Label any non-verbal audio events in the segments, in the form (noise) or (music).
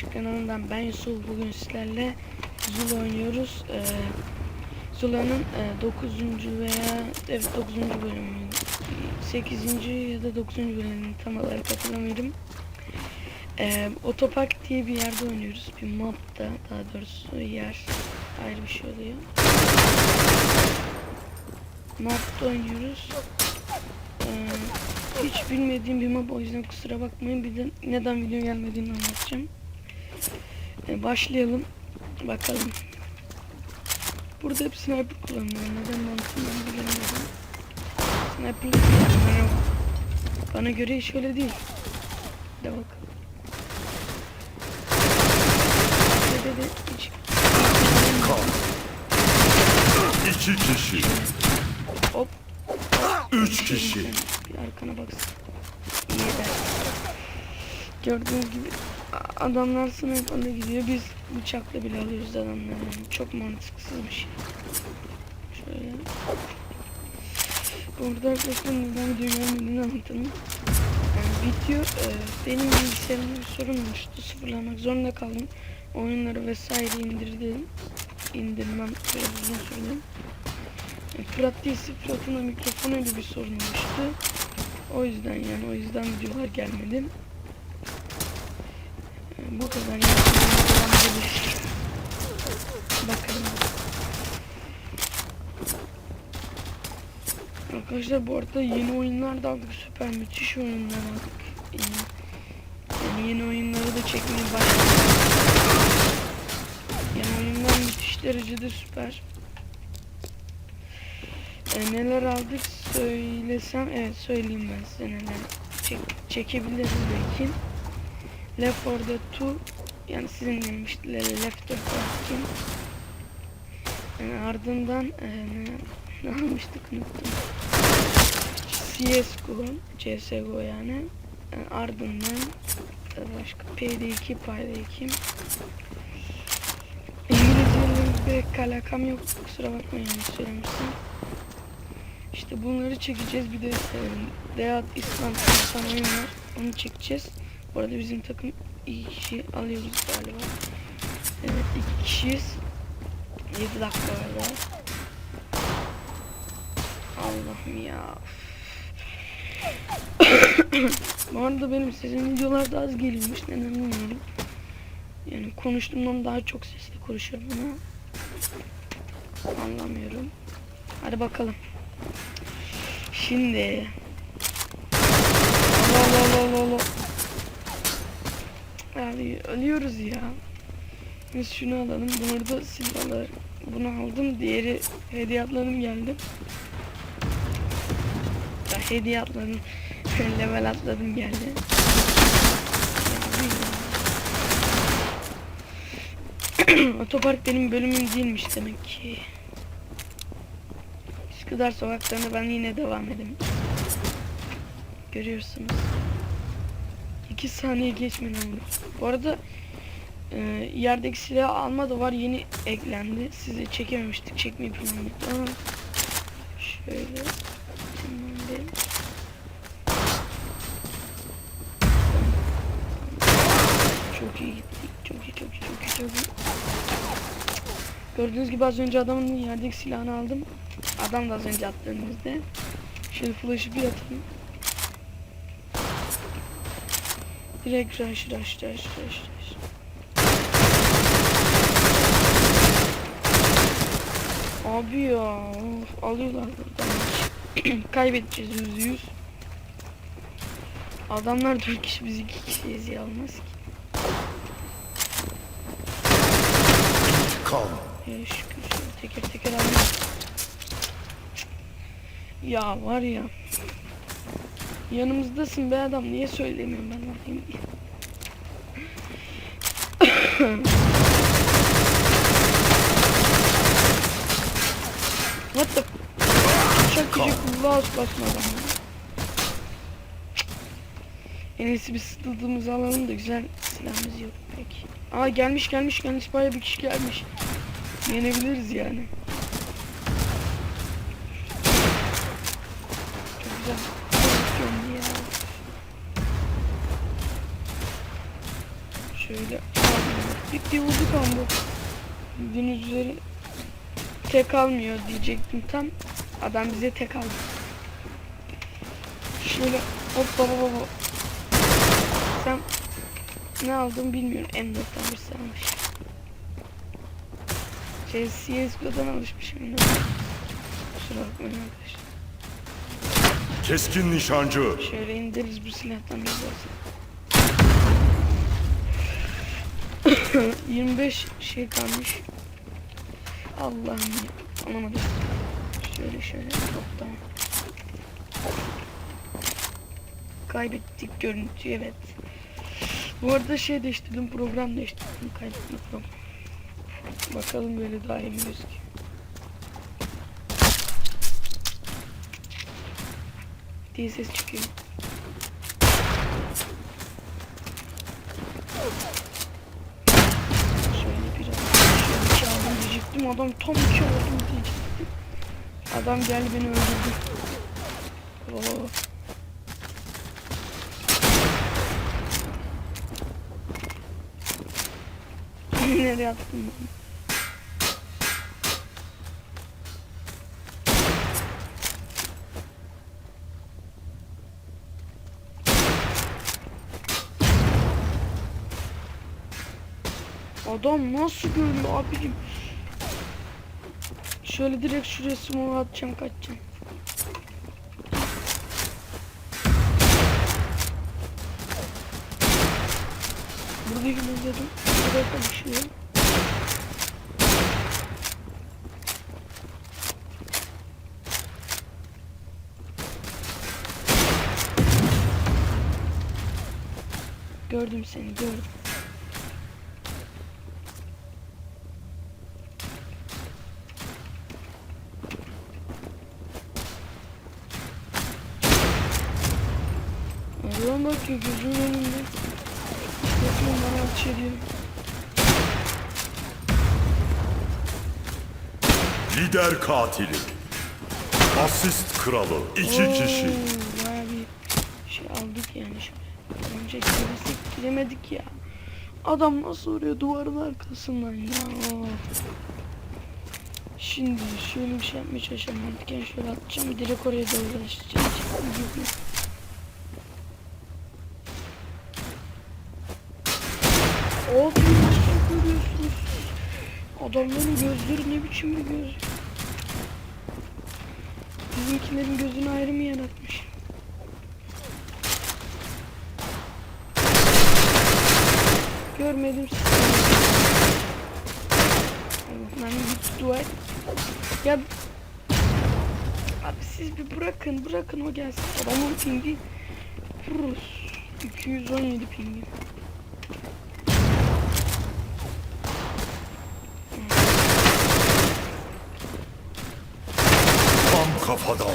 Işık kanalından ben Yusuf bugün sizlerle Zula oynuyoruz. Ee, Zula'nın 9. veya evet 9. bölümü 8. ya da 9. bölümünü tam olarak hatırlamıyorum. Ee, otopark diye bir yerde oynuyoruz. Bir mapta daha doğrusu yer ayrı bir şey oluyor. Mapta oynuyoruz. Ee, hiç bilmediğim bir map o yüzden kusura bakmayın. Bir de neden video gelmediğini anlatacağım. Ee, başlayalım. Bakalım. Burada hep sniper kullanıyor. Neden mantığını ben bilemedim. Sniper bana, bana göre hiç öyle değil. De bak. Burada da hiç İki kişi. hop Üç kişi. Bir arkana baksın. İyi de. Gördüğünüz gibi adamlar sniper'la gidiyor. Biz bıçakla bile alıyoruz adamları. Yani çok mantıksız bir şey. Şöyle. Burada arkadaşlar neden gelmediğini anlatalım. Yani video e, benim bilgisayarımda bir sorun olmuştu. Sıfırlamak zorunda kaldım. Oyunları vesaire indirdim. İndirmem biraz uzun sürdü. E, Fırat değilse Fırat'ın da mikrofonuyla bir sorun olmuştu. O yüzden yani o yüzden videolar gelmedi. Bu kadar devam edebiliriz. Bakalım. Arkadaşlar bu arada yeni oyunlar da aldık süper müthiş oyunlar aldık. Yani yeni oyunları da çekmeye başladık. Yani oyunlar müthiş derecede süper. E, neler aldık söylesem evet söyleyeyim ben size neler çek, çekebiliriz belki. Left 4 Dead 2 yani sizin demişti Left 4 Dead 2 yani ardından e, ne, ne almıştık unuttum. CSGO, CSGO yani. E, ardından başka PD2, PD2 İngilizceyle pek alakam yok kusura bakmayın söylemiştim. İşte bunları çekeceğiz. Bir de e, Deat İslam İslam oyun var. Onu çekeceğiz. Bu arada bizim takım iyi kişi alıyoruz galiba. Evet iki kişiyiz. 7 dakika daha. Allah'ım ya. (coughs) Bu arada benim sesim videolarda az geliyormuş. Neden bilmiyorum. Yani konuştuğumdan daha çok sesli konuşuyorum ama anlamıyorum. Hadi bakalım. Şimdi Allah Allah Allah Allah Abi ölüyoruz ya. Biz şunu alalım. Bu arada silahlar bunu aldım. Diğeri hediye atladım geldim. Ya hediye atladım. (laughs) Level atladım geldi. (clears throat) Otopark benim bölümüm değilmiş demek ki. Üsküdar sokaklarında ben yine devam edeyim. Görüyorsunuz. 2 saniye geçmeden oldu. Bu arada e, yerdeki silah alma da var yeni eklendi. Size çekememiştik. Çekmeyi planladık şöyle çok iyi gittik. Çok iyi, çok iyi, çok iyi, çok iyi. Gördüğünüz gibi az önce adamın yerdeki silahını aldım. Adam da az önce attı önümüzde. Şöyle flash'ı bir atayım. Direkt rush rush rush rush rush. Abi ya of, alıyorlar buradan. (clears throat) Kaybedeceğiz yüzde yüz. Adamlar dört kişi biz iki kişiyiz ya olmaz ki. Ya şükür teker teker alayım. Ya var ya. Yanımızdasın be adam niye söylemiyorum ben alayım diye. What the Çok küçük mouse basmadan. En iyisi biz sıtıldığımızı alalım da güzel silahımız yok peki. Aa gelmiş gelmiş gelmiş baya bir kişi gelmiş. Yenebiliriz yani. Çok güzel. Şöyle Bir, bir vurduk ama bu. Bildiğiniz üzere tek almıyor diyecektim tam. Adam bize tek aldı. Şöyle hop baba baba. Sen ne aldın bilmiyorum. M4'ten bir almış. Şey CSGO'dan alışmışım. Kusura bakmayın arkadaşlar. Keskin nişancı. Şöyle indiririz bu silahtan biz olsun. (laughs) 25 şey kalmış. Allah'ım. Anlamadım. Şöyle şöyle. Hop tamam. Kaybettik görüntüyü evet. Bu arada şey değiştirdim program değiştirdim programı. Bakalım böyle daha iyi mi gözüküyor. diye ses çıkıyor. Şöyle biraz şöyle iki aldım diyecektim. Adam tam iki aldım diyecektim. Adam geldi beni öldürdü. Oo. Nereye attım ben? Adam nasıl görüyor abicim? Şöyle direkt şuraya smoke atacağım kaçacağım. Burada izledim. Burada konuşuyor. Gördüm seni gördüm. Allah'ım bak ya gözümün önünde. Bakıyorum bana ateş ediyor. Lider katili. Asist kralı. İki Oo, kişi. Baya bir şey aldık yani şimdi. Önce giresek giremedik ya. Adam nasıl vuruyor duvarın arkasından ya. Oo. Şimdi şöyle bir şey yapmaya çalışacağım. Mantıken şöyle atacağım. Direkt oraya doğru açacağım. Abi nasıl görüyorsunuz? Adamların gözleri ne biçim bir göz? Bizimkilerin gözünü ayrı mı yaratmış? Görmedim sizi. Ben bir dua. Ya Abi siz bir bırakın bırakın o gelsin. Adamın pingi Rus 217 pingi. Tam kafadan.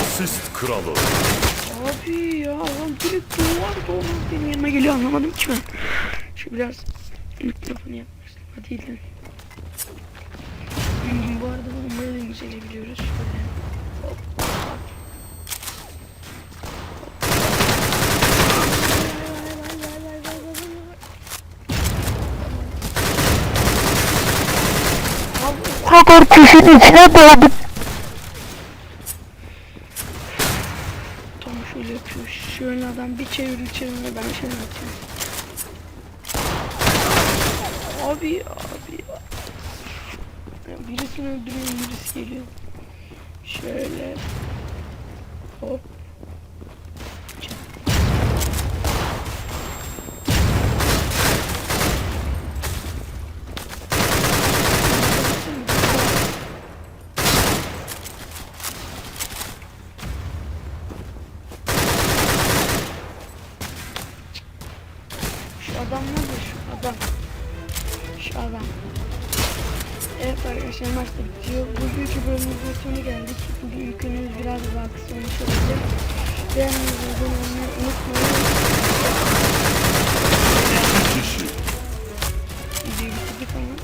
Asist kralı. Abi ya adam direkt duvar doğru benim yanıma geliyor anlamadım ki ben. Şu biraz mikrofonu yapmıştım. Hadi iyilerin. Hmm, Bu arada bombayı da yükselebiliyoruz. Şöyle. Hop. Kadar kişinin içine doğduk. Tam şöyle yapıyor. Şöyle adam bir çevir çevir ben şöyle atıyorum. Abi abi. Ya birisini öldürüyorum birisi geliyor. Şöyle. arkadaşlar ben. Evet arkadaşlar maçta bitiyor. Bugünkü bölümümüzün sonuna geldik. Bugünkünüz biraz daha kısa olacak. Beğenmeyi, abone olmayı unutmayın. Şey. Videoyu bitirdik ama.